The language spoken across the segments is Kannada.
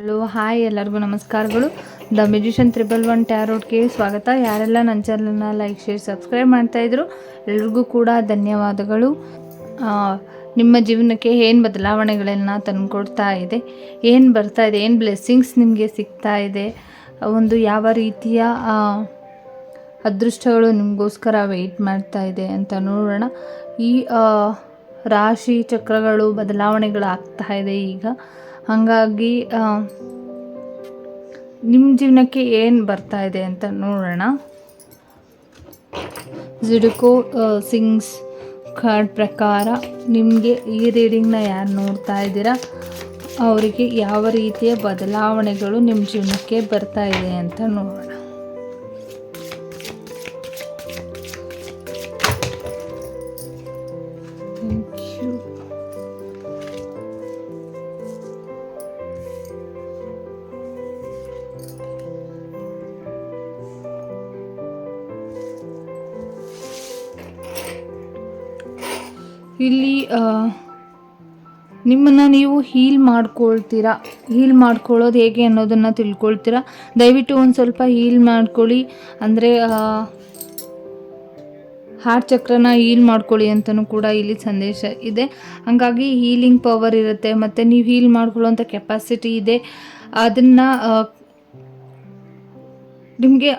ಹಲೋ, ಹಾಯ್ ಎಲ್ಲರಿಗೂ ನಮಸ್ಕಾರಗಳು. ದ ಮ್ಯೂಜಿಷಿಯನ್ ತ್ರಿಬಲ್ ಒನ್ ಟ್ಯಾರೋಟ್ಗೆ ಸ್ವಾಗತ. ಯಾರೆಲ್ಲ ನನ್ನ ಚಾನಲ್ನ ಲೈಕ್, ಶೇರ್, ಸಬ್ಸ್ಕ್ರೈಬ್ ಮಾಡ್ತಾಯಿದ್ರು ಎಲ್ರಿಗೂ ಕೂಡ ಧನ್ಯವಾದಗಳು. ನಿಮ್ಮ ಜೀವನಕ್ಕೆ ಏನು ಬದಲಾವಣೆಗಳನ್ನು ತಂದುಕೊಡ್ತಾ ಇದೆ? ಏನು ಬರ್ತಾ ಇದೆ? ಏನು ಬ್ಲೆಸ್ಸಿಂಗ್ಸ್ ನಿಮಗೆ ಸಿಗ್ತಾ ಇದೆ? ಒಂದು ಯಾವ ರೀತಿಯ ಅದೃಷ್ಟಗಳು ನಿಮಗೋಸ್ಕರ ವೆಯ್ಟ್ ಮಾಡ್ತಾ ಇದೆ ಅಂತ ನೋಡೋಣ. ಈ ರಾಶಿ ಚಕ್ರಗಳು ಬದಲಾವಣೆಗಳು ಆಗ್ತಾ ಇದೆ ಈಗ. ಹಾಗಾಗಿ ನಿಮ್ಮ ಜೀವನಕ್ಕೆ ಏನು ಬರ್ತಾ ಇದೆ ಅಂತ ನೋಡೋಣ. ಜಿಡುಕೋ ಸಿಂಗ್ಸ್ ಕಾರ್ಡ್ ಪ್ರಕಾರ ನಿಮಗೆ ಈ ರೀಡಿಂಗ್ನ ಯಾರು ನೋಡ್ತಾ ಇದ್ದೀರಾ? ಅವರಿಗೆ ಯಾವ ರೀತಿಯ ಬದಲಾವಣೆಗಳು ನಿಮ್ಮ ಜೀವನಕ್ಕೆ ಬರ್ತಾ ಇದೆ ಅಂತ ನೋಡೋಣ. ಇಲ್ಲಿ ನಿಮ್ಮನ್ನು ನೀವು ಹೀಲ್ ಮಾಡ್ಕೊಳ್ತೀರಾ? ಹೀಲ್ ಮಾಡ್ಕೊಳ್ಳೋದು ಹೇಗೆ ಅನ್ನೋದನ್ನು ತಿಳ್ಕೊಳ್ತೀರಾ? ದಯವಿಟ್ಟು ಒಂದು ಸ್ವಲ್ಪ ಹೀಲ್ ಮಾಡ್ಕೊಳ್ಳಿ. ಅಂದರೆ ಹಾರ್ಟ್ ಚಕ್ರನ ಹೀಲ್ ಮಾಡ್ಕೊಳ್ಳಿ ಅಂತಲೂ ಕೂಡ ಇಲ್ಲಿ ಸಂದೇಶ ಇದೆ. ಹಾಗಾಗಿ ಹೀಲಿಂಗ್ ಪವರ್ ಇರುತ್ತೆ, ಮತ್ತು ನೀವು ಹೀಲ್ ಮಾಡ್ಕೊಳ್ಳೋಂಥ ಕೆಪಾಸಿಟಿ ಇದೆ. ಅದನ್ನು ನಿಮಗೆ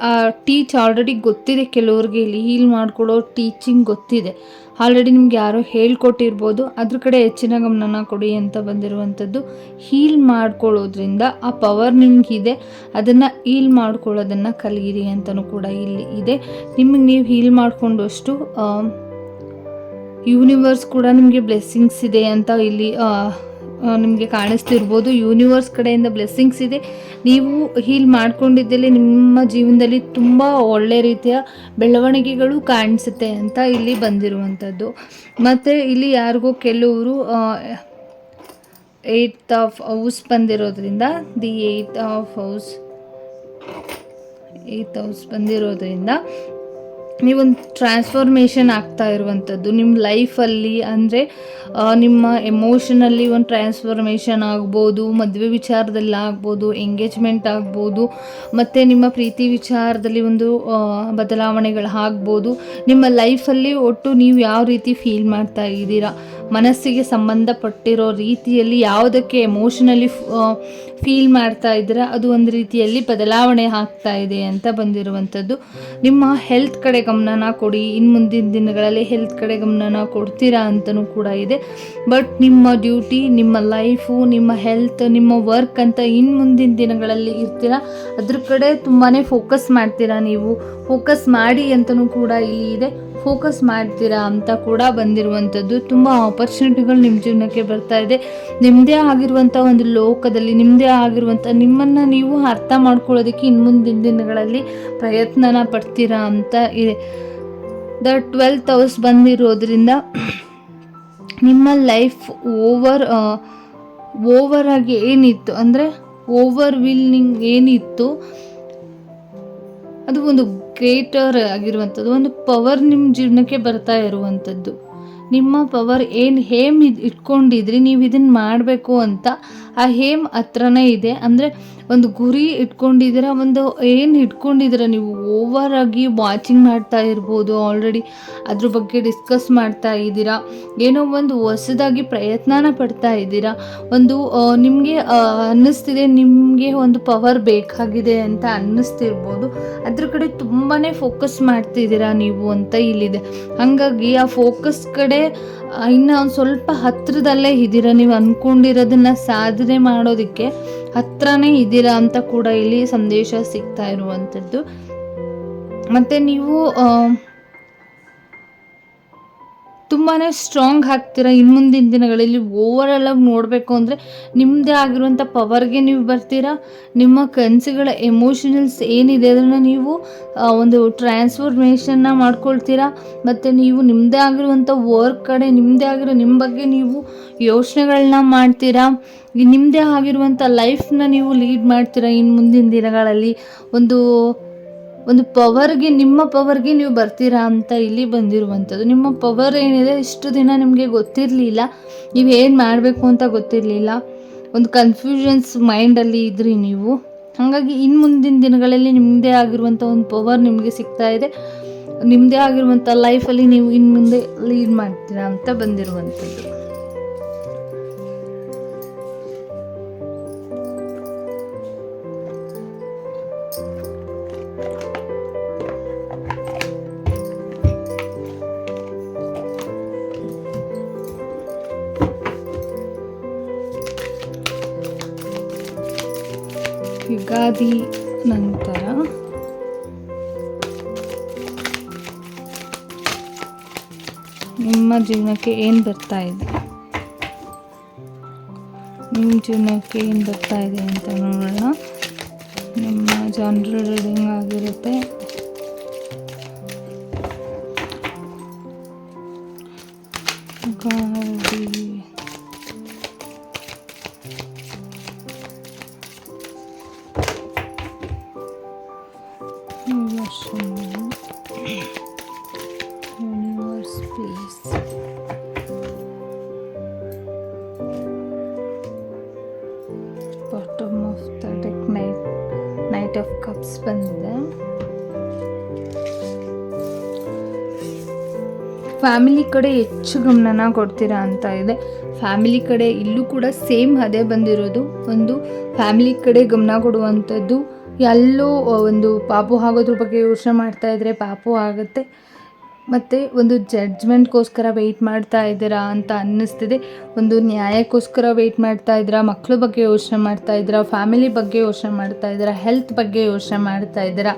ಟೀಚ್ ಆಲ್ರೆಡಿ ಗೊತ್ತಿದೆ. ಕೆಲವ್ರಿಗೆ ಇಲ್ಲಿ ಹೀಲ್ ಮಾಡ್ಕೊಳ್ಳೋ ಟೀಚಿಂಗ್ ಗೊತ್ತಿದೆ. ಆಲ್ರೆಡಿ ನಿಮ್ಗೆ ಯಾರೋ ಹೇಳ್ಕೊಟ್ಟಿರ್ಬೋದು. ಅದ್ರ ಕಡೆ ಹೆಚ್ಚಿನ ಗಮನನ ಕೊಡಿ ಅಂತ ಬಂದಿರುವಂಥದ್ದು. ಹೀಲ್ ಮಾಡ್ಕೊಳ್ಳೋದ್ರಿಂದ ಆ ಪವರ್ ನಿಮಗಿದೆ. ಅದನ್ನು ಹೀಲ್ ಮಾಡ್ಕೊಳ್ಳೋದನ್ನು ಕಲಿಯಿರಿ ಅಂತಲೂ ಕೂಡ ಇಲ್ಲಿ ಇದೆ. ನಿಮಗೆ ನೀವು ಹೀಲ್ ಮಾಡಿಕೊಂಡಷ್ಟು ಯೂನಿವರ್ಸ್ ಕೂಡ ನಿಮಗೆ ಬ್ಲೆಸ್ಸಿಂಗ್ಸ್ ಇದೆ ಅಂತ ಇಲ್ಲಿ ನಿಮಗೆ ಕಾಣಿಸ್ತಿರ್ಬೋದು. ಯೂನಿವರ್ಸ್ ಕಡೆಯಿಂದ ಬ್ಲೆಸ್ಸಿಂಗ್ಸ್ ಇದೆ. ನೀವು ಹೀಲ್ ಮಾಡ್ಕೊಂಡಿದ್ದಲ್ಲಿ ನಿಮ್ಮ ಜೀವನದಲ್ಲಿ ತುಂಬ ಒಳ್ಳೆ ರೀತಿಯ ಬೆಳವಣಿಗೆಗಳು ಕಾಣಿಸುತ್ತೆ ಅಂತ ಇಲ್ಲಿ ಬಂದಿರುವಂಥದ್ದು ಮತ್ತು ಇಲ್ಲಿ ಯಾರಿಗೋ ಕೆಲವರು ಏಯ್ತ್ ಆಫ್ ಹೌಸ್ ಬಂದಿರೋದ್ರಿಂದ the eighth of house eighth house ಬಂದಿರೋದ್ರಿಂದ ನೀವೊಂದು ಟ್ರಾನ್ಸ್ಫಾರ್ಮೇಷನ್ ಆಗ್ತಾ ಇರುವಂಥದ್ದು. ನಿಮ್ಮ ಲೈಫಲ್ಲಿ ಅಂದರೆ ನಿಮ್ಮ ಎಮೋಷನಲ್ಲಿ ಒಂದು ಟ್ರಾನ್ಸ್ಫಾರ್ಮೇಷನ್ ಆಗ್ಬೋದು, ಮದುವೆ ವಿಚಾರದಲ್ಲಿ ಆಗ್ಬೋದು ಎಂಗೇಜ್ಮೆಂಟ್ ಆಗ್ಬೋದು, ಮತ್ತು ನಿಮ್ಮ ಪ್ರೀತಿ ವಿಚಾರದಲ್ಲಿ ಒಂದು ಬದಲಾವಣೆಗಳು ಆಗ್ಬೋದು. ನಿಮ್ಮ ಲೈಫಲ್ಲಿ ಒಟ್ಟು ನೀವು ಯಾವ ರೀತಿ ಫೀಲ್ ಮಾಡ್ತಾ ಇದ್ದೀರಾ? ಮನಸ್ಸಿಗೆ ಸಂಬಂಧಪಟ್ಟಿರೋ ರೀತಿಯಲ್ಲಿ ಯಾವುದಕ್ಕೆ ಎಮೋಷನಲಿ ಫೀಲ್ ಮಾಡ್ತಾ ಇದ್ದೀರಾ, ಅದು ಒಂದು ರೀತಿಯಲ್ಲಿ ಬದಲಾವಣೆ ಆಗ್ತಾ ಇದೆ ಅಂತ ಬಂದಿರುವಂಥದ್ದು. ನಿಮ್ಮ ಹೆಲ್ತ್ ಕಡೆ ಗಮನನ ಕೊಡಿ. ಇನ್ನು ಮುಂದಿನ ದಿನಗಳಲ್ಲಿ ಹೆಲ್ತ್ ಕಡೆ ಗಮನನ ಕೊಡ್ತೀರಾ ಅಂತಲೂ ಕೂಡ ಇದೆ. ಬಟ್ ನಿಮ್ಮ ಡ್ಯೂಟಿ ನಿಮ್ಮ ಲೈಫು ನಿಮ್ಮ ಹೆಲ್ತ್ ನಿಮ್ಮ ವರ್ಕ್ ಅಂತ ಇನ್ನು ಮುಂದಿನ ದಿನಗಳಲ್ಲಿ ಇರ್ತೀರಾ, ಅದ್ರ ಕಡೆ ತುಂಬಾ ಫೋಕಸ್ ಮಾಡ್ತೀರಾ ನೀವು? ಫೋಕಸ್ ಮಾಡಿ ಅಂತಲೂ ಕೂಡ ಇಲ್ಲಿ ಇದೆ. ಫೋಕಸ್ ಮಾಡ್ತೀರಾ ಅಂತ ಕೂಡ ಬಂದಿರುವಂಥದ್ದು ತುಂಬ ಆಪರ್ಚುನಿಟಿಗಳು ನಿಮ್ಮ ಜೀವನಕ್ಕೆ ಬರ್ತಾ ಇದೆ. ನಿಮ್ಮದೇ ಆಗಿರುವಂಥ ಒಂದು ಲೋಕದಲ್ಲಿ ನಿಮ್ಮದೇ ಆಗಿರುವಂಥ ನಿಮ್ಮನ್ನು ನೀವು ಅರ್ಥ ಮಾಡ್ಕೊಳ್ಳೋದಕ್ಕೆ ಇನ್ನು ಮುಂದಿನ ದಿನಗಳಲ್ಲಿ ಪ್ರಯತ್ನನ ಪಡ್ತೀರಾ ಅಂತ ಇದೆ. ದ ಟ್ವೆಲ್ತ್ ಹೌಸ್ ಬಂದಿರೋದ್ರಿಂದ ನಿಮ್ಮ ಲೈಫ್ ಓವರ್ ಓವರ್ ಆಗಿ ಏನಿತ್ತು ಅಂದರೆ ಓವರ್ ವಿಲ್ನಿಂಗ್ ಏನಿತ್ತು, ಅದು ಒಂದು ಗ್ರೇಟರ್ ಆಗಿರುವಂಥದ್ದು, ಒಂದು ಪವರ್ ನಿಮ್ಮ ಜೀವನಕ್ಕೆ ಬರ್ತಾ ಇರುವಂಥದ್ದು. ನಿಮ್ಮ ಪವರ್ ಏನು ಹೇಮ್ ಇದು ಇಟ್ಕೊಂಡಿದ್ರಿ, ನೀವು ಇದನ್ನು ಮಾಡಬೇಕು ಅಂತ ಆ ಹೇಮ್ ಹತ್ರನೇ ಇದೆ. ಅಂದರೆ ಒಂದು ಗುರಿ ಇಟ್ಕೊಂಡಿದ್ದೀರಾ? ಒಂದು ಏನು ಇಟ್ಕೊಂಡಿದ್ದೀರಾ ನೀವು? ಓವರ್ ಆಗಿ ವಾಚಿಂಗ್ ಮಾಡ್ತಾ ಇರ್ಬೋದು ಆಲ್ರೆಡಿ ಅದ್ರ ಬಗ್ಗೆ ಡಿಸ್ಕಸ್ ಮಾಡ್ತಾ ಇದ್ದೀರಾ? ಏನೋ ಒಂದು ಹೊಸದಾಗಿ ಪ್ರಯತ್ನನ ಪಡ್ತಾ ಇದ್ದೀರಾ? ಒಂದು ನಿಮಗೆ ಅನ್ನಿಸ್ತಿದೆ, ನಿಮಗೆ ಒಂದು ಪವರ್ ಬೇಕಾಗಿದೆ ಅಂತ ಅನ್ನಿಸ್ತಿರ್ಬೋದು. ಅದ್ರ ಕಡೆ ತುಂಬಾ ಫೋಕಸ್ ಮಾಡ್ತಿದ್ದೀರಾ ನೀವು ಅಂತ ಇಲ್ಲಿದೆ. ಹಾಗಾಗಿ ಆ ಫೋಕಸ್ ಕಡೆ ಇನ್ನು ಒಂದು ಸ್ವಲ್ಪ ಹತ್ತಿರದಲ್ಲೇ ಇದ್ದೀರಾ ನೀವು ಅಂದ್ಕೊಂಡಿರೋದನ್ನ ಸಾಧನೆ ಮಾಡೋದಕ್ಕೆ? ಹತ್ರನೇ ಇದ್ದೀರಾ ಅಂತ ಕೂಡ ಇಲ್ಲಿ ಸಂದೇಶ ಸಿಗ್ತಾ ಇರುವಂಥದ್ದು. ಮತ್ತು ನೀವು ತುಂಬಾ ಸ್ಟ್ರಾಂಗ್ ಆಗ್ತೀರಾ? ಇನ್ನು ಮುಂದಿನ ದಿನಗಳಲ್ಲಿ ಓವರಾಲ್ ಆಗಿ ನೋಡಬೇಕು ಅಂದರೆ ನಿಮ್ಮದೇ ಆಗಿರುವಂಥ ಪವರ್ಗೆ ನೀವು ಬರ್ತೀರಾ? ನಿಮ್ಮ ಕನಸುಗಳ ಎಮೋಷನಲ್ಸ್ ಏನಿದೆ ಅದನ್ನು ನೀವು ಒಂದು ಟ್ರಾನ್ಸ್ಫಾರ್ಮೇಷನ್ನ ಮಾಡ್ಕೊಳ್ತೀರಾ? ಮತ್ತು ನೀವು ನಿಮ್ಮದೇ ಆಗಿರುವಂಥ ವರ್ಕ್ ಕಡೆ ನಿಮ್ಮದೇ ಆಗಿರೋ ನಿಮ್ಮ ಬಗ್ಗೆ ನೀವು ಯೋಚನೆಗಳನ್ನ ಮಾಡ್ತೀರಾ? ನಿಮ್ಮದೇ ಆಗಿರುವಂಥ ಲೈಫ್ನ ನೀವು ಲೀಡ್ ಮಾಡ್ತೀರಾ ಇನ್ನು ಮುಂದಿನ ದಿನಗಳಲ್ಲಿ? ಒಂದು ಒಂದು ಪವರ್ಗೆ, ನಿಮ್ಮ ಪವರ್ಗೆ ನೀವು ಬರ್ತೀರಾ ಅಂತ ಇಲ್ಲಿ ಬಂದಿರುವಂಥದ್ದು. ನಿಮ್ಮ ಪವರ್ ಏನಿದೆ, ಇಷ್ಟು ದಿನ ನಿಮಗೆ ಗೊತ್ತಿರಲಿಲ್ಲ. ನೀವು ಏನು ಮಾಡಬೇಕು ಅಂತ ಗೊತ್ತಿರಲಿಲ್ಲ. ಒಂದು ಕನ್ಫ್ಯೂಷನ್ಸ್ ಮೈಂಡಲ್ಲಿ ಇದ್ರಿ ನೀವು. ಹಾಗಾಗಿ ಇನ್ನು ಮುಂದಿನ ದಿನಗಳಲ್ಲಿ ನಿಮ್ಮದೇ ಆಗಿರುವಂಥ ಒಂದು ಪವರ್ ನಿಮಗೆ ಸಿಗ್ತಾ ಇದೆ. ನಿಮ್ಮದೇ ಆಗಿರುವಂಥ ಲೈಫಲ್ಲಿ ನೀವು ಇನ್ನು ಮುಂದೆ ಲೀಡ್ ಮಾಡ್ತೀರಾ ಅಂತ ಬಂದಿರುವಂಥದ್ದು. ಯುಗಾದಿ ನಂತರ ನಿಮ್ಮ ಜೀವನಕ್ಕೆ ಏನು ಬರ್ತಾ ಇದೆ? ನಿಮ್ಮ ಜೀವನಕ್ಕೆ ಏನು ಬರ್ತಾ ಇದೆ ಅಂತ ನೋಡೋಣ. ನಿಮ್ಮ ಜನರಲ್ ರೀಡಿಂಗ್ ಆಗಿರುತ್ತೆ. Bottom of the deck knight knight of cups ಬಂದಿದೆ. ಫ್ಯಾಮಿಲಿ ಕಡೆ ಹೆಚ್ಚು ಗಮನನ ಕೊಡ್ತೀರಾ ಅಂತ ಇದೆ. ಫ್ಯಾಮಿಲಿ ಕಡೆ ಇಲ್ಲೂ ಕೂಡ ಸೇಮ್ ಅದೇ ಬಂದಿರೋದು. ಒಂದು ಫ್ಯಾಮಿಲಿ ಕಡೆ ಗಮನ ಕೊಡುವಂಥದ್ದು ಎಲ್ಲೋ ಒಂದು ಪಾಪು ಆಗೋದ್ರ ಬಗ್ಗೆ ಯೋಚನೆ ಮಾಡ್ತಾ ಇದ್ರೆ ಪಾಪು ಆಗುತ್ತೆ. ಮತ್ತು ಒಂದು ಜಡ್ಜ್ಮೆಂಟ್ಗೋಸ್ಕರ ವೆಯ್ಟ್ ಮಾಡ್ತಾ ಇದ್ದೀರಾ ಅಂತ ಅನ್ನಿಸ್ತಿದೆ. ಒಂದು ನ್ಯಾಯಕ್ಕೋಸ್ಕರ ವೆಯ್ಟ್ ಮಾಡ್ತಾ ಇದ್ದೀರಾ ಮಕ್ಕಳ ಬಗ್ಗೆ ಯೋಚನೆ ಮಾಡ್ತಾ ಇದ್ದೀರಾ ಫ್ಯಾಮಿಲಿ ಬಗ್ಗೆ ಯೋಚನೆ ಮಾಡ್ತಾ ಇದ್ದೀರಾ ಹೆಲ್ತ್ ಬಗ್ಗೆ ಯೋಚನೆ ಮಾಡ್ತಾ ಇದ್ದೀರಾ?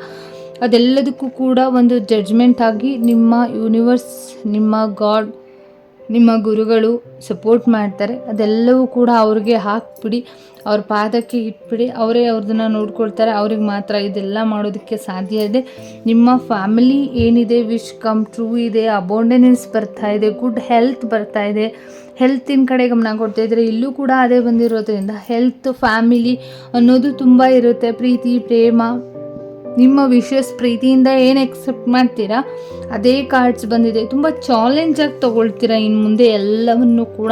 ಅದೆಲ್ಲದಕ್ಕೂ ಕೂಡ ಒಂದು ಜಡ್ಜ್ಮೆಂಟ್ ಆಗಿ ನಿಮ್ಮ ಯೂನಿವರ್ಸ್ ನಿಮ್ಮ ಗಾಡ್ ನಿಮ್ಮ ಗುರುಗಳು ಸಪೋರ್ಟ್ ಮಾಡ್ತಾರೆ. ಅದೆಲ್ಲವೂ ಕೂಡ ಅವ್ರಿಗೆ ಹಾಕ್ಬಿಡಿ. ಅವ್ರ ಪಾದಕ್ಕೆ ಇಟ್ಬಿಡಿ. ಅವರೇ ಅವ್ರದನ್ನ ನೋಡ್ಕೊಳ್ತಾರೆ. ಅವ್ರಿಗೆ ಮಾತ್ರ ಇದೆಲ್ಲ ಮಾಡೋದಕ್ಕೆ ಸಾಧ್ಯ ಇದೆ. ನಿಮ್ಮ ಫ್ಯಾಮಿಲಿ ಏನಿದೆ? ವಿಶ್ ಕಮ್ ಟ್ರೂ ಇದೆ. ಅಬೌಂಡೆನೆನ್ಸ್ ಬರ್ತಾ ಇದೆ. ಗುಡ್ ಹೆಲ್ತ್ ಬರ್ತಾ ಇದೆ. ಹೆಲ್ತಿನ ಕಡೆ ಗಮನ ಕೊಡ್ತಾ ಇದ್ದರೆ ಇಲ್ಲೂ ಕೂಡ ಅದೇ ಬಂದಿರೋದ್ರಿಂದ ಹೆಲ್ತ್ ಫ್ಯಾಮಿಲಿ ಅನ್ನೋದು ತುಂಬ ಇರುತ್ತೆ. ಪ್ರೀತಿ, ಪ್ರೇಮ ನಿಮ್ಮ ವಿಶಸ್ ಪ್ರೀತಿಯಿಂದ ಏನು ಎಕ್ಸೆಪ್ಟ್ ಮಾಡ್ತೀರಾ? ಅದೇ ಕಾರ್ಡ್ಸ್ ಬಂದಿದೆ. ತುಂಬ ಚಾಲೆಂಜಾಗಿ ತೊಗೊಳ್ತೀರಾ ಇನ್ನು ಮುಂದೆ ಎಲ್ಲವನ್ನು ಕೂಡ?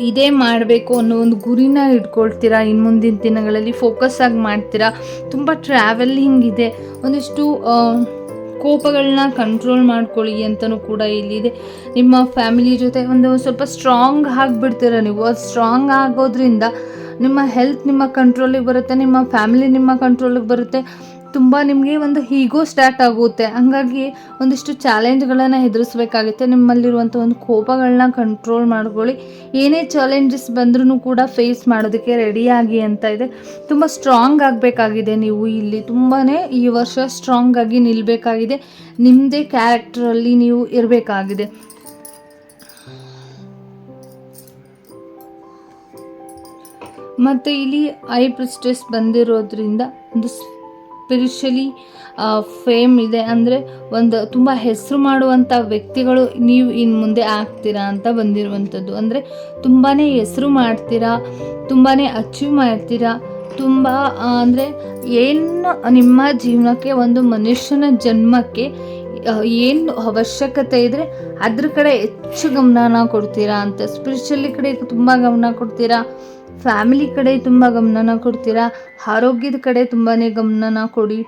ಇದೇ ಮಾಡಬೇಕು ಅನ್ನೋ ಒಂದು ಗುರಿನ ಇಟ್ಕೊಳ್ತೀರಾ ಇನ್ನು ಮುಂದಿನ ದಿನಗಳಲ್ಲಿ? ಫೋಕಸ್ ಆಗಿ ಮಾಡ್ತೀರಾ? ತುಂಬ ಟ್ರಾವೆಲಿಂಗ್ ಇದೆ. ಒಂದಿಷ್ಟು ಕೋಪಗಳನ್ನ ಕಂಟ್ರೋಲ್ ಮಾಡ್ಕೊಳ್ಳಿ ಅಂತಲೂ ಕೂಡ ಇಲ್ಲಿದೆ ನಿಮ್ಮ ಫ್ಯಾಮಿಲಿ ಜೊತೆ ಒಂದು ಸ್ವಲ್ಪ ಸ್ಟ್ರಾಂಗ್ ಆಗಿಬಿಡ್ತೀರ ನೀವು? ಸ್ಟ್ರಾಂಗ್ ಆಗೋದ್ರಿಂದ ನಿಮ್ಮ ಹೆಲ್ತ್ ನಿಮ್ಮ ಕಂಟ್ರೋಲಿಗೆ ಬರುತ್ತೆ, ನಿಮ್ಮ ಫ್ಯಾಮಿಲಿ ನಿಮ್ಮ ಕಂಟ್ರೋಲಿಗೆ ಬರುತ್ತೆ. ತುಂಬ ನಿಮಗೆ ಒಂದು ಹೀಗೋ ಸ್ಟಾರ್ಟ್ ಆಗುತ್ತೆ. ಹಂಗಾಗಿ ಒಂದಿಷ್ಟು ಚಾಲೆಂಜ್ಗಳನ್ನು ಎದುರಿಸಬೇಕಾಗುತ್ತೆ. ನಿಮ್ಮಲ್ಲಿರುವಂಥ ಒಂದು ಕೋಪಗಳನ್ನ ಕಂಟ್ರೋಲ್ ಮಾಡ್ಕೊಳ್ಳಿ. ಏನೇ ಚಾಲೆಂಜಸ್ ಬಂದ್ರೂ ಕೂಡ ಫೇಸ್ ಮಾಡೋದಕ್ಕೆ ರೆಡಿಯಾಗಿ ಅಂತ ಇದೆ. ತುಂಬ ಸ್ಟ್ರಾಂಗ್ ಆಗಬೇಕಾಗಿದೆ ನೀವು ಇಲ್ಲಿ. ತುಂಬಾ ಈ ವರ್ಷ ಸ್ಟ್ರಾಂಗ್ ಆಗಿ ನಿಲ್ಲಬೇಕಾಗಿದೆ ನಿಮ್ಮದೇ ಕ್ಯಾರೆಕ್ಟರಲ್ಲಿ ನೀವು ಇರಬೇಕಾಗಿದೆ. ಮತ್ತು ಇಲ್ಲಿ ಐ ಪ್ರಿಸ್ಟೆಸ್ ಬಂದಿರೋದ್ರಿಂದ ಒಂದು ಸ್ಪಿರಿಚುಲಿ ಫೇಮ್ ಇದೆ. ಅಂದರೆ ಒಂದು ತುಂಬ ಹೆಸರು ಮಾಡುವಂಥ ವ್ಯಕ್ತಿಗಳು ನೀವು ಇನ್ನು ಮುಂದೆ ಆಗ್ತೀರಾ ಅಂತ ಬಂದಿರುವಂಥದ್ದು. ಅಂದರೆ ತುಂಬಾ ಹೆಸರು ಮಾಡ್ತೀರಾ ತುಂಬಾ ಅಚೀವ್ ಮಾಡ್ತೀರಾ, ತುಂಬ ಅಂದರೆ ಏನು ನಿಮ್ಮ ಜೀವನಕ್ಕೆ, ಒಂದು ಮನುಷ್ಯನ ಜನ್ಮಕ್ಕೆ ಏನು ಅವಶ್ಯಕತೆ ಇದ್ದರೆ ಅದ್ರ ಕಡೆ ಹೆಚ್ಚು ಗಮನ ಕೊಡ್ತೀರಾ ಅಂತ. ಸ್ಪಿರಿಚುವಲಿ ಕಡೆ ತುಂಬ ಗಮನ ಕೊಡ್ತೀರಾ ಫ್ಯಾಮಿಲಿ ಕಡೆ ತುಂಬ ಗಮನನ ಕೊಡ್ತೀರಾ? ಆರೋಗ್ಯದ ಕಡೆ ತುಂಬಾ ಗಮನನ ಕೊಡಿ.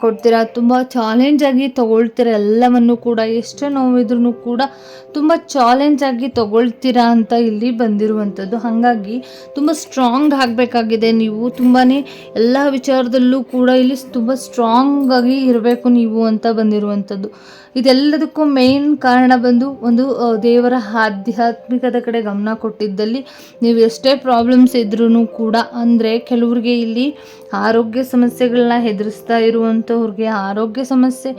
ಕೊಡ್ತೀರಾ? ತುಂಬ ಚಾಲೆಂಜಾಗಿ ತೊಗೊಳ್ತೀರಾ ಎಲ್ಲವನ್ನು ಕೂಡ, ಎಷ್ಟೇ ನೋವಿದ್ರೂ ಕೂಡ ತುಂಬ ಚಾಲೆಂಜಾಗಿ ತೊಗೊಳ್ತೀರಾ ಅಂತ ಇಲ್ಲಿ ಬಂದಿರುವಂಥದ್ದು. ಹಾಗಾಗಿ ತುಂಬ ಸ್ಟ್ರಾಂಗ್ ಆಗಬೇಕಾಗಿದೆ ನೀವು. ತುಂಬಾ ಎಲ್ಲ ವಿಚಾರದಲ್ಲೂ ಕೂಡ ಇಲ್ಲಿ ತುಂಬ ಸ್ಟ್ರಾಂಗಾಗಿ ಇರಬೇಕು ನೀವು ಅಂತ ಬಂದಿರುವಂಥದ್ದು. ಇದೆಲ್ಲದಕ್ಕೂ ಮೇನ್ ಕಾರಣ ಬಂದು ಒಂದು ದೇವರ ಆಧ್ಯಾತ್ಮಿಕದ ಕಡೆ ಗಮನ ಕೊಟ್ಟಿದ್ದಲ್ಲಿ ನೀವು ಎಷ್ಟೇ ಪ್ರಾಬ್ಲಮ್ಸ್ ಇದ್ರೂ ಕೂಡ ಅಂದರೆ ಕೆಲವ್ರಿಗೆ ಇಲ್ಲಿ ಆರೋಗ್ಯ ಸಮಸ್ಯೆಗಳನ್ನ ಎದುರಿಸ್ತಾ ಇರುವಂಥವ್ರಿಗೆ ಆರೋಗ್ಯ ಸಮಸ್ಯೆ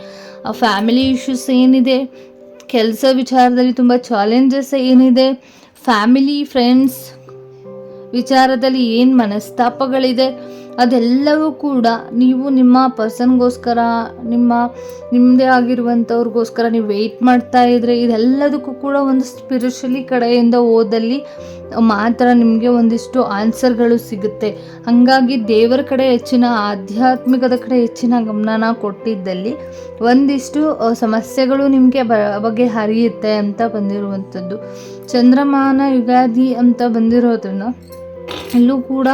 ಫ್ಯಾಮಿಲಿ ಇಶ್ಯೂಸ್ ಏನಿದೆ, ಕೆಲಸ ವಿಚಾರದಲ್ಲಿ ತುಂಬ ಚಾಲೆಂಜಸ್ ಏನಿದೆ ಫ್ಯಾಮಿಲಿ ಫ್ರೆಂಡ್ಸ್ ವಿಚಾರದಲ್ಲಿ ಏನು ಮನಸ್ತಾಪಗಳಿದೆ ಅದೆಲ್ಲವೂ ಕೂಡ ನೀವು ನಿಮ್ಮ ಪರ್ಸನ್ಗೋಸ್ಕರ, ನಿಮ್ಮ ನಿಮ್ಮದೇ ಆಗಿರುವಂಥವ್ರಿಗೋಸ್ಕರ ನೀವು ವೆಯ್ಟ್ ಮಾಡ್ತಾ ಇದ್ರೆ ಇದೆಲ್ಲದಕ್ಕೂ ಕೂಡ ಒಂದು ಸ್ಪಿರಿಚುಲಿ ಕಡೆಯಿಂದ ಓದಲ್ಲಿ ಮಾತ್ರ ನಿಮಗೆ ಒಂದಿಷ್ಟು ಆನ್ಸರ್ಗಳು ಸಿಗುತ್ತೆ. ಹಾಗಾಗಿ ದೇವರ ಕಡೆ ಹೆಚ್ಚಿನ, ಆಧ್ಯಾತ್ಮಿಕದ ಕಡೆ ಹೆಚ್ಚಿನ ಗಮನನ ಕೊಟ್ಟಿದ್ದಲ್ಲಿ ಒಂದಿಷ್ಟು ಸಮಸ್ಯೆಗಳು ನಿಮಗೆ ಬ, ಬಗ್ಗೆ ಹರಿಯುತ್ತೆ ಅಂತ ಬಂದಿರುವಂಥದ್ದು. ಚಂದ್ರಮಾನ ಯುಗಾದಿ ಅಂತ ಬಂದಿರೋದ್ರಿಂದ ಇಲ್ಲೂ ಕೂಡ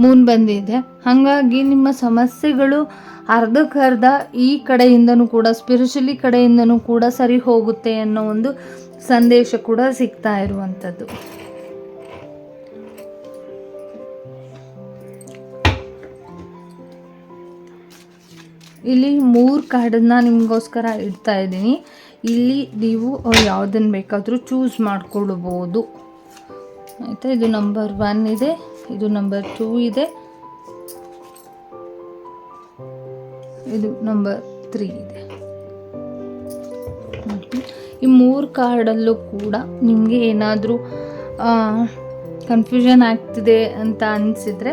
ಮೂನ್ ಬಂದಿದೆ ಹಾಗಾಗಿ ನಿಮ್ಮ ಸಮಸ್ಯೆಗಳು ಅರ್ಧಕ್ಕರ್ಧ ಈ ಕಡೆಯಿಂದನೂ ಕೂಡ ಸ್ಪಿರಿಚುಲಿ ಕಡೆಯಿಂದನೂ ಕೂಡ ಸರಿ ಹೋಗುತ್ತೆ ಅನ್ನೋ ಒಂದು ಸಂದೇಶ ಕೂಡ ಸಿಗ್ತಾ ಇರುವಂಥದ್ದು. ಇಲ್ಲಿ ಮೂರು ಕಾರ್ಡನ್ನ ನಿಮಗೋಸ್ಕರ ಇಡ್ತಾ ಇದ್ದೀನಿ. ಇಲ್ಲಿ ನೀವು ಯಾವುದನ್ನು ಬೇಕಾದರೂ ಚೂಸ್ ಮಾಡ್ಕೊಳ್ಬೋದು. ಆಯಿತಾ? ಇದು ನಂಬರ್ ಒನ್ ಇದೆ. ಇದು ನಂಬರ್ ಟೂ ಇದೆ. ಇದು ನಂಬರ್ ತ್ರೀ ಇದೆ. ಈ ಮೂರು ಕಾರ್ಡಲ್ಲೂ ಕೂಡ ನಿಮಗೆ ಏನಾದರೂ ಕನ್ಫ್ಯೂಷನ್ ಆಗ್ತಿದೆ ಅಂತ ಅನಿಸಿದ್ರೆ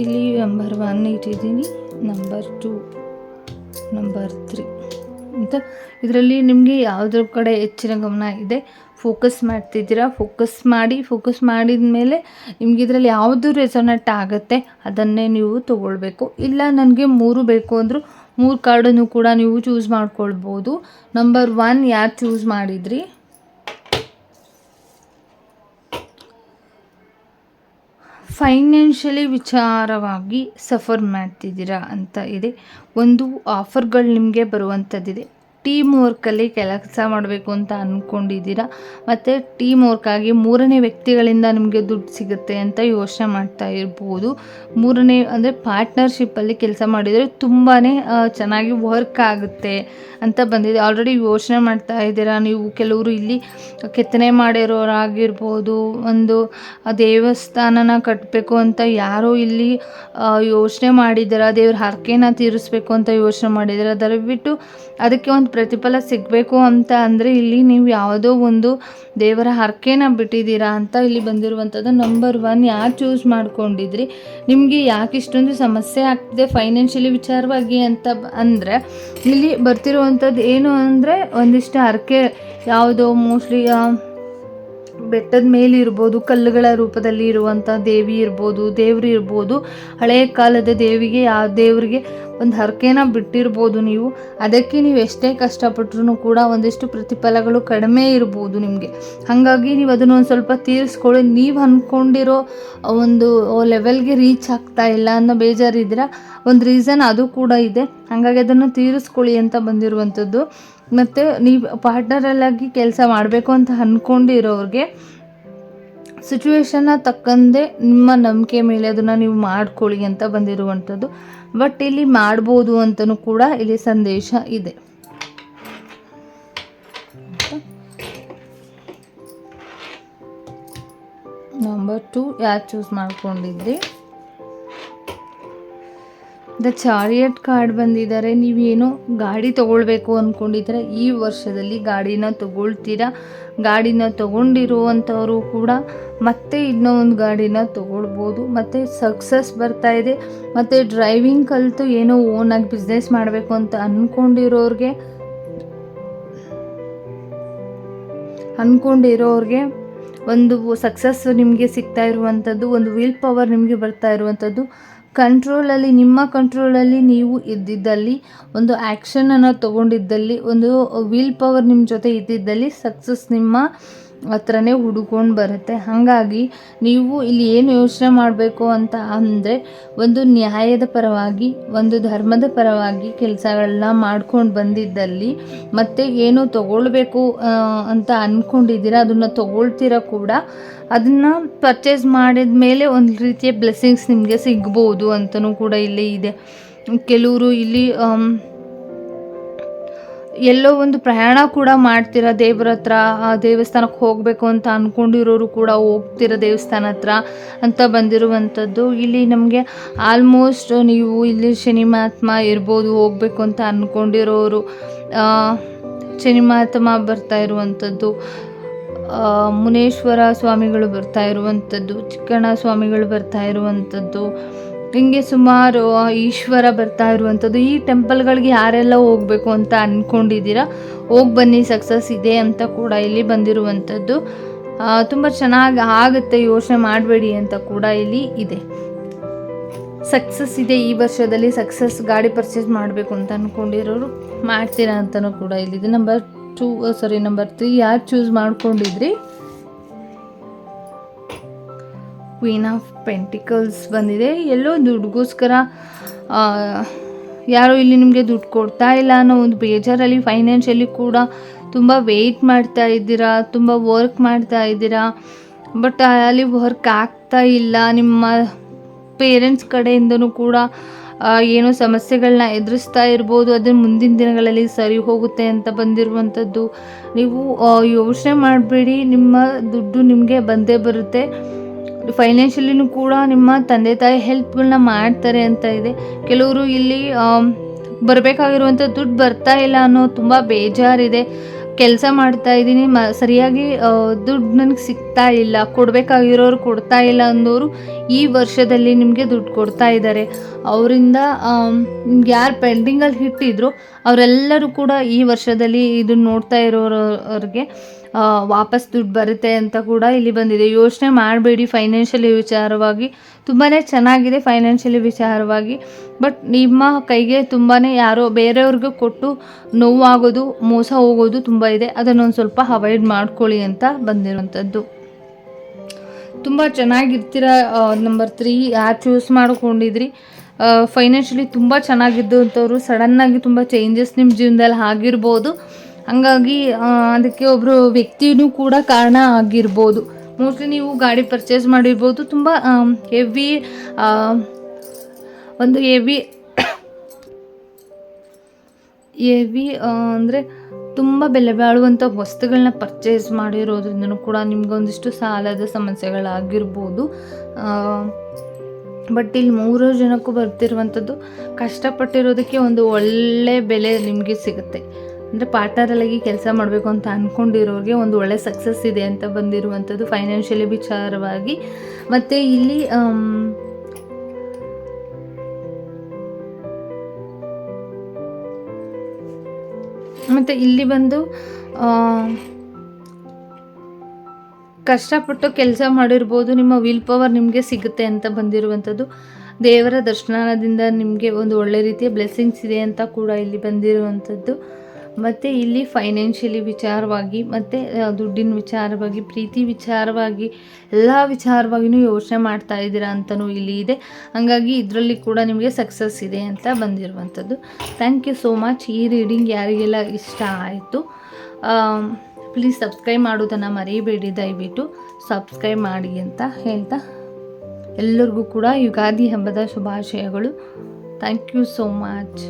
ಇಲ್ಲಿ ನಂಬರ್ ಒನ್ ಇಟ್ಟಿದ್ದೀನಿ ನಂಬರ್ ಟೂ ನಂಬರ್ ತ್ರೀ ಅಂತ. ಇದರಲ್ಲಿ ನಿಮಗೆ ಯಾವುದ್ರ ಕಡೆ ಹೆಚ್ಚಿನ ಗಮನ ಇದೆ? ಫೋಕಸ್ ಮಾಡ್ತಿದ್ದೀರಾ? ಫೋಕಸ್ ಮಾಡಿ ಫೋಕಸ್ ಮಾಡಿದ ಮೇಲೆ ನಿಮ್ಗೆ ಇದರಲ್ಲಿ ಯಾವುದು ರೆಸೊನೆಟ್ ಆಗುತ್ತೆ? ಅದನ್ನೇ ನೀವು ತೊಗೊಳ್ಬೇಕು. ಇಲ್ಲ ನನಗೆ ಮೂರು ಬೇಕು ಅಂದರೂ ಮೂರು ಕಾರ್ಡನ್ನು ಕೂಡ ನೀವು ಚೂಸ್ ಮಾಡ್ಕೊಳ್ಬೋದು. ನಂಬರ್ ಒನ್ ಯಾರು ಚೂಸ್ ಮಾಡಿದ್ರಿ? ಫೈನಾನ್ಷಿಯಲಿ ವಿಚಾರವಾಗಿ ಸಫರ್ ಮಾಡ್ತಿದ್ದೀರಾ ಅಂತ ಇದೆ. ಒಂದು ಆಫರ್ಗಳು ನಿಮಗೆ ಬರುವಂಥದ್ದಿದೆ. ಟೀಮ್ ವರ್ಕಲ್ಲಿ ಕೆಲಸ ಮಾಡಬೇಕು ಅಂತ ಅಂದ್ಕೊಂಡಿದ್ದೀರಾ ಮತ್ತು ಟೀಮ್ ವರ್ಕಾಗಿ ಮೂರನೇ ವ್ಯಕ್ತಿಗಳಿಂದ ನಿಮಗೆ ದುಡ್ಡು ಸಿಗುತ್ತೆ ಅಂತ ಯೋಚನೆ ಮಾಡ್ತಾ ಇರ್ಬೋದು. ಮೂರನೇ ಅಂದರೆ ಪಾರ್ಟ್ನರ್ಶಿಪ್ಪಲ್ಲಿ ಕೆಲಸ ಮಾಡಿದರೆ ತುಂಬಾ ಚೆನ್ನಾಗಿ ವರ್ಕ್ ಆಗುತ್ತೆ. ಅಂತ ಬಂದಿದೆ. ಆಲ್ರೆಡಿ ಯೋಚನೆ ಮಾಡ್ತಾ ಇದ್ದೀರಾ ನೀವು? ಕೆಲವರು ಇಲ್ಲಿ ಕೆತ್ತನೆ ಮಾಡಿರೋರಾಗಿರ್ಬೋದು, ಒಂದು ದೇವಸ್ಥಾನನ ಕಟ್ಟಬೇಕು ಅಂತ ಯಾರೋ ಇಲ್ಲಿ ಯೋಚನೆ ಮಾಡಿದ್ದೀರಾ? ದೇವ್ರ ಹರಕೆನ ತೀರಿಸ್ಬೇಕು ಅಂತ ಯೋಚನೆ ಮಾಡಿದ್ದೀರಾ? ದಯವಿಟ್ಟು ಅದಕ್ಕೆ ಒಂದು ಪ್ರತಿಫಲ ಸಿಗಬೇಕು ಅಂತ ಅಂದರೆ ಇಲ್ಲಿ ನೀವು ಯಾವುದೋ ಒಂದು ದೇವರ ಹರಕೆನ ಬಿಟ್ಟಿದ್ದೀರಾ ಅಂತ ಇಲ್ಲಿ ಬಂದಿರುವಂಥದ್ದು. ನಂಬರ್ ಒನ್ ಯಾರು ಚೂಸ್ ಮಾಡ್ಕೊಂಡಿದ್ರಿ? ನಿಮಗೆ ಯಾಕೆ ಇಷ್ಟೊಂದು ಸಮಸ್ಯೆ ಆಗ್ತಿದೆ? ಫೈನಾನ್ಷಿಯಲಿ ವಿಚಾರವಾಗಿ ಅಂತ ಅಂದರೆ, ಇಲ್ಲಿ ಬರ್ತಿರುವಂಥದ್ದು ಏನು ಅಂದರೆ, ಒಂದಿಷ್ಟು ಹರಕೆ, ಯಾವುದೋ ಮೋಸ್ಟ್ಲಿ ಬೆಟ್ಟದ ಮೇಲೆ ಇರ್ಬೋದು, ಕಲ್ಲುಗಳ ರೂಪದಲ್ಲಿ ಇರುವಂಥ ದೇವಿ ಇರ್ಬೋದು, ದೇವ್ರು ಇರ್ಬೋದು ಹಳೆಯ ಕಾಲದ ದೇವಿಗೆ ಯಾವ ದೇವರಿಗೆ ಒಂದು ಹರಕೆನ ಬಿಟ್ಟಿರ್ಬೋದು ನೀವು. ಅದಕ್ಕೆ ನೀವು ಎಷ್ಟೇ ಕಷ್ಟಪಟ್ಟರು ಕೂಡ ಒಂದಿಷ್ಟು ಪ್ರತಿಫಲಗಳು ಕಡಿಮೆ ಇರ್ಬೋದು ನಿಮಗೆ. ಹಾಗಾಗಿ ನೀವು ಅದನ್ನು ಒಂದು ಸ್ವಲ್ಪ ತೀರಿಸ್ಕೊಳ್ಳಿ. ನೀವು ಅಂದ್ಕೊಂಡಿರೋ ಒಂದು ಲೆವೆಲ್ಗೆ ರೀಚ್ ಆಗ್ತಾ ಇಲ್ಲ ಅನ್ನೋ ಬೇಜಾರಿದ್ರೆ ಒಂದು ರೀಸನ್ ಅದು ಕೂಡ ಇದೆ. ಹಾಗಾಗಿ ಅದನ್ನು ತೀರಿಸ್ಕೊಳ್ಳಿ ಅಂತ ಬಂದಿರುವಂಥದ್ದು ಮತ್ತು ನೀವು ಪಾರ್ಟ್ನರಲ್ಲಾಗಿ ಕೆಲಸ ಮಾಡಬೇಕು ಅಂತ ಅಂದ್ಕೊಂಡಿರೋರಿಗೆ ಸಿಚುವೇಶನ್ನ ತಕ್ಕಂತೆ ನಿಮ್ಮ ನಂಬಿಕೆ ಮೇಲೆ ಅದನ್ನು ನೀವು ಮಾಡ್ಕೊಳ್ಳಿ ಅಂತ ಬಂದಿರುವಂಥದ್ದು. ಬಟ್ ಇಲ್ಲಿ ಮಾಡ್ಬೋದು ಅಂತಲೂ ಕೂಡ ಇಲ್ಲಿ ಸಂದೇಶ ಇದೆ. ನಂಬರ್ ಟು ಯಾರು ಚೂಸ್ ಮಾಡ್ಕೊಂಡಿದ್ರಿ? ದ ಚಾರಿಯಟ್ ಕಾರ್ಡ್ ಬಂದಿದ್ದಾರೆ. ನೀವೇನು ಗಾಡಿ ತೊಗೊಳ್ಬೇಕು ಅಂದ್ಕೊಂಡಿದ್ರೆ ಈ ವರ್ಷದಲ್ಲಿ ಗಾಡಿನ ತೊಗೊಳ್ತೀರಾ? ಗಾಡಿನ ತೊಗೊಂಡಿರುವಂಥವರು ಕೂಡ ಮತ್ತೆ ಇನ್ನೂ ಒಂದು ಗಾಡಿನ ತೊಗೊಳ್ಬೋದು. ಮತ್ತು ಸಕ್ಸಸ್ ಬರ್ತಾ ಇದೆ. ಮತ್ತು ಡ್ರೈವಿಂಗ್ ಕಲಿತು ಏನೋ ಓನಾಗಿ ಬಿಸ್ನೆಸ್ ಮಾಡಬೇಕು ಅಂತ ಅಂದ್ಕೊಂಡಿರೋರಿಗೆ ಅಂದ್ಕೊಂಡಿರೋರಿಗೆ ಒಂದು ಸಕ್ಸಸ್ ನಿಮಗೆ ಸಿಗ್ತಾ ಇರುವಂಥದ್ದು ಒಂದು ವಿಲ್ ಪವರ್ ನಿಮಗೆ ಬರ್ತಾ ಇರುವಂಥದ್ದು ಕಂಟ್ರೋಲಲ್ಲಿ, ನಿಮ್ಮ ಕಂಟ್ರೋಲಲ್ಲಿ ನೀವು ಇದ್ದಿದ್ದಲ್ಲಿ, ಒಂದು ಆ್ಯಕ್ಷನನ್ನು ತಗೊಂಡಿದ್ದಲ್ಲಿ, ಒಂದು ವಿಲ್ ಪವರ್ ನಿಮ್ಮ ಜೊತೆ ಇದ್ದಿದ್ದಲ್ಲಿ, ಸಕ್ಸಸ್ ನಿಮ್ಮ ಹತ್ರನೇ ಹುಡುಕೊಂಡು ಬರುತ್ತೆ. ಹಾಗಾಗಿ ನೀವು ಇಲ್ಲಿ ಏನು ಯೋಚನೆ ಮಾಡಬೇಕು ಅಂತ ಅಂದರೆ ಒಂದು ನ್ಯಾಯದ ಪರವಾಗಿ, ಒಂದು ಧರ್ಮದ ಪರವಾಗಿ ಕೆಲಸಗಳನ್ನ ಮಾಡ್ಕೊಂಡು ಬಂದಿದ್ದಲ್ಲಿ ಮತ್ತೆ ಏನು ತಗೊಳ್ಬೇಕು ಅಂತ ಅಂದ್ಕೊಂಡಿದ್ದೀರಾ ಅದನ್ನು ತಗೊಳ್ತೀರ ಕೂಡ ಅದನ್ನು ಪರ್ಚೇಸ್ ಮಾಡಿದ ಮೇಲೆ ಒಂದು ರೀತಿಯ ಬ್ಲೆಸ್ಸಿಂಗ್ಸ್ ನಿಮಗೆ ಸಿಗ್ಬೋದು ಅಂತಲೂ ಕೂಡ ಇಲ್ಲಿ ಇದೆ. ಕೆಲವರು ಇಲ್ಲಿ ಎಲ್ಲೋ ಒಂದು ಪ್ರಯಾಣ ಕೂಡ ಮಾಡ್ತೀರ ದೇವ್ರ ಹತ್ರ? ಆ ದೇವಸ್ಥಾನಕ್ಕೆ ಹೋಗಬೇಕು ಅಂತ ಅಂದ್ಕೊಂಡಿರೋರು ಕೂಡ ಹೋಗ್ತೀರ ದೇವಸ್ಥಾನ ಹತ್ರ ಅಂತ ಬಂದಿರುವಂಥದ್ದು. ಇಲ್ಲಿ ನಮಗೆ ಆಲ್ಮೋಸ್ಟ್ ನೀವು ಇಲ್ಲಿ ಶನಿ ಮಹಾತ್ಮ ಇರ್ಬೋದು, ಹೋಗಬೇಕು ಅಂತ ಅಂದ್ಕೊಂಡಿರೋರು ಶನಿಮಾತ್ಮ ಬರ್ತಾ ಇರುವಂಥದ್ದು. ಮುನೇಶ್ವರ ಸ್ವಾಮಿಗಳು ಬರ್ತಾ ಇರುವಂಥದ್ದು. ಚಿಕ್ಕಣ್ಣ ಸ್ವಾಮಿಗಳು ಬರ್ತಾ ಇರುವಂಥದ್ದು. ಹಿಂಗೆ ಸುಮಾರು ಈಶ್ವರ ಬರ್ತಾ ಇರುವಂಥದ್ದು. ಈ ಟೆಂಪಲ್ಗಳಿಗೆ ಯಾರೆಲ್ಲ ಹೋಗಬೇಕು ಅಂತ ಅಂದ್ಕೊಂಡಿದ್ದೀರಾ ಹೋಗಿ ಬನ್ನಿ, ಸಕ್ಸಸ್ ಇದೆ ಅಂತ ಕೂಡ ಇಲ್ಲಿ ಬಂದಿರುವಂಥದ್ದು. ತುಂಬ ಚೆನ್ನಾಗಿ ಆಗುತ್ತೆ, ಯೋಚನೆ ಮಾಡಬೇಡಿ ಅಂತ ಕೂಡ ಇಲ್ಲಿ ಇದೆ. ಸಕ್ಸಸ್ ಇದೆ, ಈ ವರ್ಷದಲ್ಲಿ ಸಕ್ಸಸ್ ಗಾಡಿ ಪರ್ಚೇಸ್ ಮಾಡಬೇಕು ಅಂತ ಅಂದ್ಕೊಂಡಿರೋರು ಮಾಡ್ತೀರಾ ಅಂತಲೂ ಕೂಡ ಇಲ್ಲಿದೆ number two sorry number three, ಯಾರು ಚೂಸ್ ಮಾಡ್ಕೊಂಡಿದ್ರಿ? ಕ್ವೀನ್ ಆಫ್ ಪೆಂಟಿಕಲ್ಸ್ ಬಂದಿದೆ. ಎಲ್ಲೋ ದುಡ್ಡುಗೋಸ್ಕರ ಯಾರೋ ಇಲ್ಲಿ ನಿಮಗೆ ದುಡ್ಡು ಕೊಡ್ತಾ ಇಲ್ಲ ಅನ್ನೋ ಒಂದು ಬೇಜಾರಲ್ಲಿ ಫೈನಾನ್ಷಿಯಲಿ ಕೂಡ ತುಂಬ ವೆಯ್ಟ್ ಮಾಡ್ತಾ ಇದ್ದೀರಾ, ತುಂಬ ವರ್ಕ್ ಮಾಡ್ತಾ ಇದ್ದೀರಾ. ಬಟ್ ಅಲ್ಲಿ ವರ್ಕ್ ಆಗ್ತಾ ಇಲ್ಲ. ನಿಮ್ಮ ಪೇರೆಂಟ್ಸ್ ಕಡೆಯಿಂದನೂ ಕೂಡ ಏನೋ ಸಮಸ್ಯೆಗಳನ್ನ ಎದುರಿಸ್ತಾ ಇರ್ಬೋದು. ಅದನ್ನು ಮುಂದಿನ ದಿನಗಳಲ್ಲಿ ಸರಿ ಹೋಗುತ್ತೆ ಅಂತ ಬಂದಿರುವಂಥದ್ದು. ನೀವು ಯೋಚನೆ ಮಾಡಬೇಡಿ. ನಿಮ್ಮ ದುಡ್ಡು ನಿಮಗೆ ಬಂದೇ ಬರುತ್ತೆ. ಫೈನಾನ್ಷಿಯಲಿನೂ ಕೂಡ ನಿಮ್ಮ ತಂದೆ ತಾಯಿ ಹೆಲ್ಪ್ಗಳನ್ನ ಮಾಡ್ತಾರೆ ಅಂತ ಇದೆ. ಕೆಲವರು ಇಲ್ಲಿ ಬರಬೇಕಾಗಿರುವಂಥ ದುಡ್ಡು ಬರ್ತಾ ಇಲ್ಲ ಅನ್ನೋ ತುಂಬ ಬೇಜಾರಿದೆ. ಕೆಲಸ ಮಾಡ್ತಾ ಇದ್ದೀನಿ, ಮ, ಸರಿಯಾಗಿ ದುಡ್ಡು ನನಗೆ ಸಿಗ್ತಾ ಇಲ್ಲ, ಕೊಡಬೇಕಾಗಿರೋರು ಕೊಡ್ತಾ ಇಲ್ಲ ಅಂದವರು ಈ ವರ್ಷದಲ್ಲಿ ನಿಮಗೆ ದುಡ್ಡು ಕೊಡ್ತಾ ಇದ್ದಾರೆ. ಅವರಿಂದ ನಿಮ್ಗೆ ಯಾರು ಪೆಂಡಿಂಗಲ್ಲಿ ಇಟ್ಟಿದ್ರು ಅವರೆಲ್ಲರೂ ಕೂಡ ಈ ವರ್ಷದಲ್ಲಿ ಇದನ್ನ ನೋಡ್ತಾ ಇರೋರವ್ರಿಗೆ ವಾಪಸ್ ದುಡ್ಡು ಬರುತ್ತೆ ಅಂತ ಕೂಡ ಇಲ್ಲಿ ಬಂದಿದೆ. ಯೋಚನೆ ಮಾಡಬೇಡಿ ಫೈನಾನ್ಷಿಯಲಿ ವಿಚಾರವಾಗಿ. ತುಂಬಾ ಚೆನ್ನಾಗಿದೆ ಫೈನಾನ್ಷಿಯಲಿ ವಿಚಾರವಾಗಿ. ಬಟ್ ನಿಮ್ಮ ಕೈಗೆ ತುಂಬಾ ಯಾರೋ ಬೇರೆಯವ್ರಿಗೆ ಕೊಟ್ಟು ನೋವಾಗೋದು, ಮೋಸ ಹೋಗೋದು ತುಂಬ ಇದೆ. ಅದನ್ನೊಂದು ಸ್ವಲ್ಪ ಅವಾಯ್ಡ್ ಮಾಡ್ಕೊಳ್ಳಿ ಅಂತ ಬಂದಿರುವಂಥದ್ದು ತುಂಬ ಚೆನ್ನಾಗಿರ್ತೀರ ನಂಬರ್ ತ್ರೀ ಯಾರು ಚೂಸ್ ಮಾಡ್ಕೊಂಡಿದ್ರಿ. ಫೈನಾನ್ಷಿಯಲಿ ತುಂಬ ಚೆನ್ನಾಗಿದ್ದು ಅಂಥವ್ರು ಸಡನ್ನಾಗಿ ತುಂಬ ಚೇಂಜಸ್ ನಿಮ್ಮ ಜೀವನದಲ್ಲಿ ಆಗಿರ್ಬೋದು. ಹಂಗಾಗಿ ಅದಕ್ಕೆ ಒಬ್ಬರು ವ್ಯಕ್ತಿಯೂ ಕೂಡ ಕಾರಣ ಆಗಿರ್ಬೋದು. ಮೋಸ್ಟ್ಲಿ ನೀವು ಗಾಡಿ ಪರ್ಚೇಸ್ ಮಾಡಿರ್ಬೋದು. ತುಂಬ ಹೆವಿ ಒಂದು ಹೆವಿ ಹೆವಿ ಅಂದರೆ ತುಂಬ ಬೆಲೆ ಬಾಳುವಂಥ ವಸ್ತುಗಳನ್ನ ಪರ್ಚೇಸ್ ಮಾಡಿರೋದ್ರಿಂದನೂ ಕೂಡ ನಿಮ್ಗೆ ಒಂದಿಷ್ಟು ಸಾಲದ ಸಮಸ್ಯೆಗಳಾಗಿರ್ಬೋದು. ಬಟ್ ಇಲ್ಲಿ ಮೂರು ಜನಕ್ಕೂ ಬರ್ತಿರುವಂಥದ್ದು ಕಷ್ಟಪಟ್ಟಿರೋದಕ್ಕೆ ಒಂದು ಒಳ್ಳೆ ಬೆಲೆ ನಿಮಗೆ ಸಿಗುತ್ತೆ. ಅಂದರೆ ಪಾರ್ಟ್ನರಲ್ಲಾಗಿ ಕೆಲಸ ಮಾಡಬೇಕು ಅಂತ ಅಂದ್ಕೊಂಡಿರೋರಿಗೆ ಒಂದು ಒಳ್ಳೆ ಸಕ್ಸಸ್ ಇದೆ ಅಂತ ಬಂದಿರುವಂಥದ್ದು ಫೈನಾನ್ಷಿಯಲಿ ವಿಚಾರವಾಗಿ. ಮತ್ತು ಇಲ್ಲಿ ಮತ್ತು ಇಲ್ಲಿ ಬಂದು ಕಷ್ಟಪಟ್ಟು ಕೆಲಸ ಮಾಡಿರ್ಬೋದು, ನಿಮ್ಮ ವಿಲ್ ಪವರ್ ನಿಮಗೆ ಸಿಗುತ್ತೆ ಅಂತ ಬಂದಿರುವಂಥದ್ದು. ದೇವರ ದರ್ಶನದಿಂದ ನಿಮಗೆ ಒಂದು ಒಳ್ಳೆ ರೀತಿಯ ಬ್ಲೆಸ್ಸಿಂಗ್ಸ್ ಇದೆ ಅಂತ ಕೂಡ ಇಲ್ಲಿ ಬಂದಿರುವಂಥದ್ದು. ಮತ್ತು ಇಲ್ಲಿ ಫೈನಾನ್ಷಿಯಲಿ ವಿಚಾರವಾಗಿ, ಮತ್ತು ದುಡ್ಡಿನ ವಿಚಾರವಾಗಿ, ಪ್ರೀತಿ ವಿಚಾರವಾಗಿ, ಎಲ್ಲ ವಿಚಾರವಾಗಿಯೂ ಯೋಚನೆ ಮಾಡ್ತಾ ಇದ್ದೀರಾ ಅಂತಲೂ ಇಲ್ಲಿ ಇದೆ. ಹಾಗಾಗಿ ಇದರಲ್ಲಿ ಕೂಡ ನಿಮಗೆ ಸಕ್ಸಸ್ ಇದೆ ಅಂತ ಬಂದಿರುವಂಥದ್ದು. ಥ್ಯಾಂಕ್ ಯು ಸೋ ಮಚ್ ಈ ರೀಡಿಂಗ್ ಯಾರಿಗೆಲ್ಲ ಇಷ್ಟ ಆಯಿತು ಪ್ಲೀಸ್ ಸಬ್ಸ್ಕ್ರೈಬ್ ಮಾಡೋದನ್ನು ಮರೀಬೇಡಿ ದಯವಿಟ್ಟು. ಸಬ್ಸ್ಕ್ರೈಬ್ ಮಾಡಿ ಅಂತ ಹೇಳ್ತಾ ಎಲ್ಲರಿಗೂ ಕೂಡ ಯುಗಾದಿ ಹಬ್ಬದ ಶುಭಾಶಯಗಳು. Thank you so much